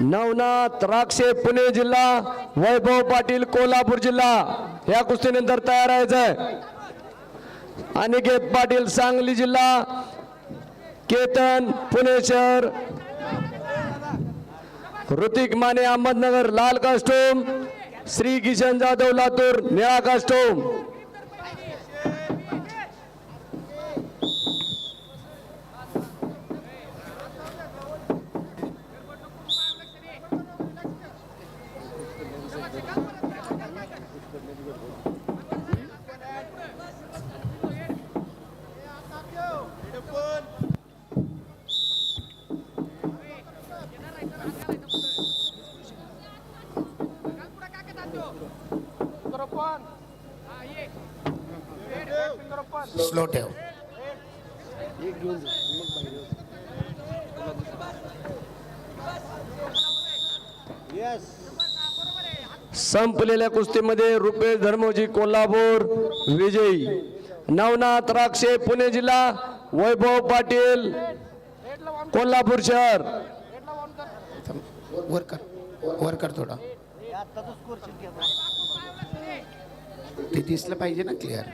नवनाथ राक्षे पुणे जिल्हा वैभव पाटील कोल्हापूर जिल्हा या कुस्तीनंतर तयार आहे अनिकेत पाटील सांगली जिल्हा केतन पुणे शहर. ऋतिक माने अहमदनगर लाल कास्टोम श्री किशन जाधव लातूर निळा कास्टोम. स्लो ठेव संपलेल्या कुस्तीमध्ये रुपेश धर्मोजी कोल्हापूर विजयी. नवनाथ राक्षे पुणे जिल्हा वैभव पाटील कोल्हापूर शहर. वर कर वर कर थोडा. आता तो स्कोर घेतो ते दिसलं पाहिजे ना क्लिअर